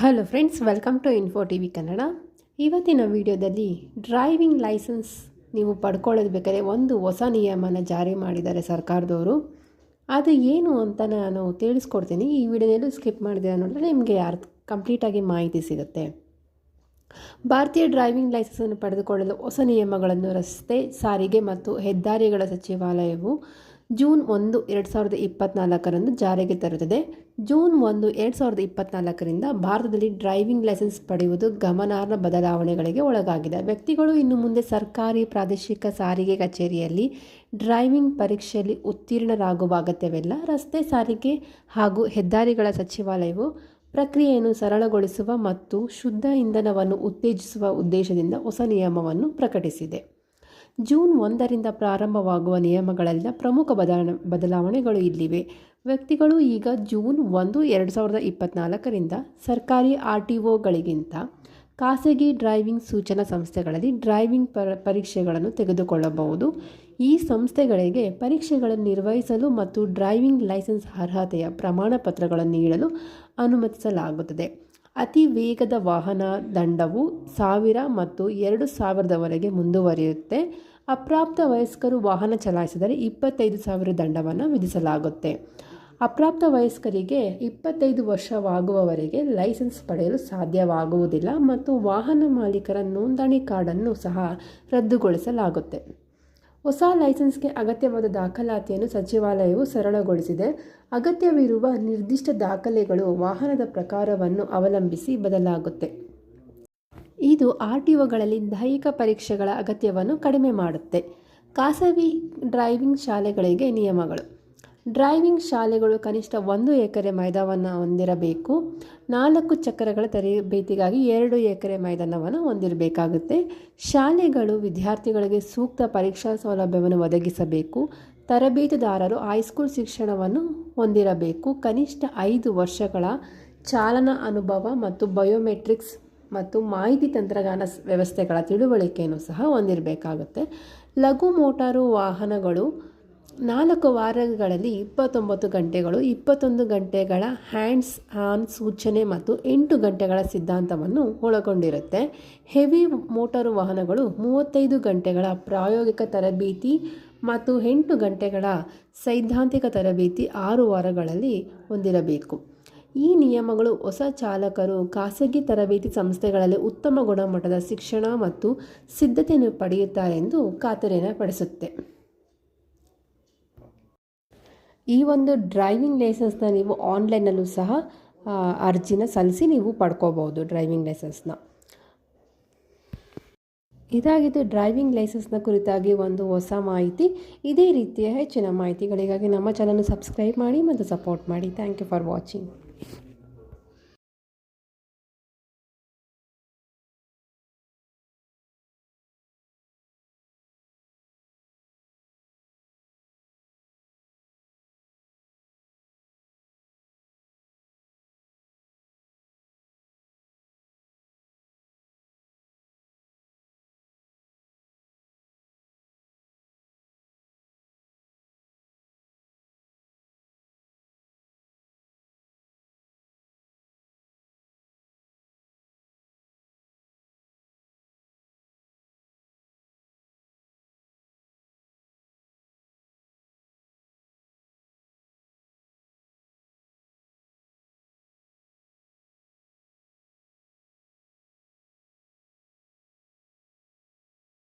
Hello friends welcome to Info TV V Kannada ಇವತ್ತಿನ ವಿಡಿಯೋದಲ್ಲಿ driving licence ನೀವು ಪಡ್ಕೊಳ್ಳೋದು ಬೇಕಾದ್ರೆ ಒಂದು ಹೊಸ ನಿಯಮನ ಜಾರಿ ಮಾಡಿದ್ದಾರೆ ಸರ್ಕಾರದವರು. ಅದು ಏನು ಅಂತ ನಾನು ತಿಳಿಸ್ಕೊಡ್ತೀನಿ. ಈ ವಿಡಿಯೋದಲ್ಲೂ ಸ್ಕಿಪ್ ಮಾಡಿದೆ ನೋಡಿದ್ರೆ ನಿಮಗೆ ಅರ್ಥ ಕಂಪ್ಲೀಟಾಗಿ ಮಾಹಿತಿ ಸಿಗುತ್ತೆ. ಭಾರತೀಯ ಡ್ರೈವಿಂಗ್ ಲೈಸೆನ್ಸನ್ನು ಪಡೆದುಕೊಳ್ಳಲು ಹೊಸ ನಿಯಮಗಳನ್ನು ರಸ್ತೆ, ಸಾರಿಗೆ ಮತ್ತು ಹೆದ್ದಾರಿಗಳ ಸಚಿವಾಲಯವು ಜೂನ್ ಒಂದು, ಎರಡು ಸಾವಿರದ ಇಪ್ಪತ್ತ್ನಾಲ್ಕರಂದು ಜಾರಿಗೆ ತರುತ್ತದೆ. ಜೂನ್ ಒಂದು, ಎರಡು ಸಾವಿರದ ಇಪ್ಪತ್ತ್ನಾಲ್ಕರಿಂದ ಭಾರತದಲ್ಲಿ ಡ್ರೈವಿಂಗ್ ಲೈಸೆನ್ಸ್ ಪಡೆಯುವುದು ಗಮನಾರ್ಹ ಬದಲಾವಣೆಗಳಿಗೆ ಒಳಗಾಗಿದೆ. ವ್ಯಕ್ತಿಗಳು ಇನ್ನು ಮುಂದೆ ಸರ್ಕಾರಿ, ಪ್ರಾದೇಶಿಕ ಸಾರಿಗೆ ಕಚೇರಿಯಲ್ಲಿ ಡ್ರೈವಿಂಗ್ ಪರೀಕ್ಷೆಯಲ್ಲಿ ಉತ್ತೀರ್ಣರಾಗುವ ಅಗತ್ಯವಿಲ್ಲ. ರಸ್ತೆ ಸಾರಿಗೆ ಹಾಗೂ ಹೆದ್ದಾರಿಗಳ ಸಚಿವಾಲಯವು ಪ್ರಕ್ರಿಯೆಯನ್ನು ಸರಳಗೊಳಿಸುವ ಮತ್ತು ಶುದ್ಧ ಇಂಧನವನ್ನು ಉತ್ತೇಜಿಸುವ ಉದ್ದೇಶದಿಂದ ಹೊಸ ನಿಯಮವನ್ನು ಪ್ರಕಟಿಸಿದೆ. ಜೂನ್ ಒಂದರಿಂದ ಪ್ರಾರಂಭವಾಗುವ ನಿಯಮಗಳಲ್ಲಿನ ಪ್ರಮುಖ ಬದಲ ಬದಲಾವಣೆಗಳು ಇಲ್ಲಿವೆ. ವ್ಯಕ್ತಿಗಳು ಈಗ ಜೂನ್ ಒಂದು ಎರಡು ಸಾವಿರದ ಇಪ್ಪತ್ತ್ನಾಲ್ಕರಿಂದ ಸರ್ಕಾರಿ ಆರ್ ಟಿ ಒಗಳಿಗಿಂತ ಖಾಸಗಿ ಡ್ರೈವಿಂಗ್ ಸೂಚನಾ ಸಂಸ್ಥೆಗಳಲ್ಲಿ ಡ್ರೈವಿಂಗ್ ಪರ, ಪರೀಕ್ಷೆಗಳನ್ನು ತೆಗೆದುಕೊಳ್ಳಬಹುದು. ಈ ಸಂಸ್ಥೆಗಳಿಗೆ ಪರೀಕ್ಷೆಗಳನ್ನು ನಿರ್ವಹಿಸಲು ಮತ್ತು ಡ್ರೈವಿಂಗ್ ಲೈಸೆನ್ಸ್ ಅರ್ಹತೆಯ ಪ್ರಮಾಣ ಪತ್ರಗಳನ್ನು ನೀಡಲು ಅನುಮತಿಸಲಾಗುತ್ತದೆ. ಅತಿ ವೇಗದ ವಾಹನ ದಂಡವು ಸಾವಿರ ಮತ್ತು ಎರಡು ಸಾವಿರದವರೆಗೆ ಮುಂದುವರಿಯುತ್ತೆ. ಅಪ್ರಾಪ್ತ ವಯಸ್ಕರು ವಾಹನ ಚಲಾಯಿಸಿದರೆ ಇಪ್ಪತ್ತೈದು ಸಾವಿರ ದಂಡವನ್ನು ವಿಧಿಸಲಾಗುತ್ತೆ. ಅಪ್ರಾಪ್ತ ವಯಸ್ಕರಿಗೆ ಇಪ್ಪತ್ತೈದು ವರ್ಷವಾಗುವವರೆಗೆ ಲೈಸೆನ್ಸ್ ಪಡೆಯಲು ಸಾಧ್ಯವಾಗುವುದಿಲ್ಲ ಮತ್ತು ವಾಹನ ಮಾಲೀಕರ ನೋಂದಣಿ ಕಾರ್ಡನ್ನು ಸಹ ರದ್ದುಗೊಳಿಸಲಾಗುತ್ತೆ. ಹೊಸ ಲೈಸೆನ್ಸ್ಗೆ ಅಗತ್ಯವಾದ ದಾಖಲಾತಿಯನ್ನು ಸಚಿವಾಲಯವು ಸರಳಗೊಳಿಸಿದೆ. ಅಗತ್ಯವಿರುವ ನಿರ್ದಿಷ್ಟ ದಾಖಲೆಗಳು ವಾಹನದ ಪ್ರಕಾರವನ್ನು ಅವಲಂಬಿಸಿ ಬದಲಾಗುತ್ತೆ. ಇದು ಆರ್ ಟಿ ಒಗಳಲ್ಲಿ ದೈಹಿಕ ಪರೀಕ್ಷೆಗಳ ಅಗತ್ಯವನ್ನು ಕಡಿಮೆ ಮಾಡುತ್ತೆ. ಖಾಸಗಿ ಡ್ರೈವಿಂಗ್ ಶಾಲೆಗಳಿಗೆ ನಿಯಮಗಳು. ಡ್ರೈವಿಂಗ್ ಶಾಲೆಗಳು ಕನಿಷ್ಠ ಒಂದು ಎಕರೆ ಮೈದಾನವನ್ನು ಹೊಂದಿರಬೇಕು. ನಾಲ್ಕು ಚಕ್ರಗಳ ತರಬೇತಿಗಾಗಿ ಎರಡು ಎಕರೆ ಮೈದಾನವನ್ನು ಹೊಂದಿರಬೇಕಾಗುತ್ತೆ. ಶಾಲೆಗಳು ವಿದ್ಯಾರ್ಥಿಗಳಿಗೆ ಸೂಕ್ತ ಪರೀಕ್ಷಾ ಸೌಲಭ್ಯವನ್ನು ಒದಗಿಸಬೇಕು. ತರಬೇತುದಾರರು ಹೈಸ್ಕೂಲ್ ಶಿಕ್ಷಣವನ್ನು ಹೊಂದಿರಬೇಕು. ಕನಿಷ್ಠ ಐದು ವರ್ಷಗಳ ಚಾಲನಾ ಅನುಭವ ಮತ್ತು ಬಯೋಮೆಟ್ರಿಕ್ಸ್ ಮತ್ತು ಮಾಹಿತಿ ತಂತ್ರಜ್ಞಾನ ವ್ಯವಸ್ಥೆಗಳ ತಿಳುವಳಿಕೆಯನ್ನು ಸಹ ಹೊಂದಿರಬೇಕಾಗುತ್ತೆ. ಲಘು ಮೋಟಾರು ವಾಹನಗಳು ನಾಲ್ಕು ವಾರಗಳಲ್ಲಿ ಇಪ್ಪತ್ತೊಂಬತ್ತು ಗಂಟೆಗಳು, ಇಪ್ಪತ್ತೊಂದು ಗಂಟೆಗಳ ಹ್ಯಾಂಡ್ಸ್ ಆನ್ ಸೂಚನೆ ಮತ್ತು ಎಂಟು ಗಂಟೆಗಳ ಸಿದ್ಧಾಂತವನ್ನು ಒಳಗೊಂಡಿರುತ್ತೆ. ಹೆವಿ ಮೋಟಾರು ವಾಹನಗಳು ಮೂವತ್ತೈದು ಗಂಟೆಗಳ ಪ್ರಾಯೋಗಿಕ ತರಬೇತಿ ಮತ್ತು ಎಂಟು ಗಂಟೆಗಳ ಸೈದ್ಧಾಂತಿಕ ತರಬೇತಿ ಆರು ವಾರಗಳಲ್ಲಿ ಹೊಂದಿರಬೇಕು. ಈ ನಿಯಮಗಳು ಹೊಸ ಚಾಲಕರು, ಖಾಸಗಿ ತರಬೇತಿ ಸಂಸ್ಥೆಗಳಲ್ಲಿ ಉತ್ತಮ ಗುಣಮಟ್ಟದ ಶಿಕ್ಷಣ ಮತ್ತು ಸಿದ್ಧತೆಯನ್ನು ಪಡೆಯುತ್ತಾರೆ ಎಂದು ಖಾತರಿಯನ್ನು ಪಡಿಸುತ್ತೆ ಈ ಒಂದು ಡ್ರೈವಿಂಗ್ ಲೈಸೆನ್ಸ್ನ ನೀವು ಆನ್ಲೈನಲ್ಲೂ ಸಹ ಅರ್ಜಿನ ಸಲ್ಲಿಸಿ ನೀವು ಪಡ್ಕೋಬೋದು ಡ್ರೈವಿಂಗ್ ಲೈಸೆನ್ಸ್ನ ಇದಾಗಿದ್ದು ಡ್ರೈವಿಂಗ್ ಲೈಸೆನ್ಸ್ನ ಕುರಿತಾಗಿ ಒಂದು ಹೊಸ ಮಾಹಿತಿ, ಇದೇ ರೀತಿಯ ಹೆಚ್ಚಿನ ಮಾಹಿತಿಗಳಿಗಾಗಿ ನಮ್ಮ ಚಾನಲ್ ಸಬ್ಸ್ಕ್ರೈಬ್ ಮಾಡಿ ಮತ್ತು ಸಪೋರ್ಟ್ ಮಾಡಿ. Thank you for watching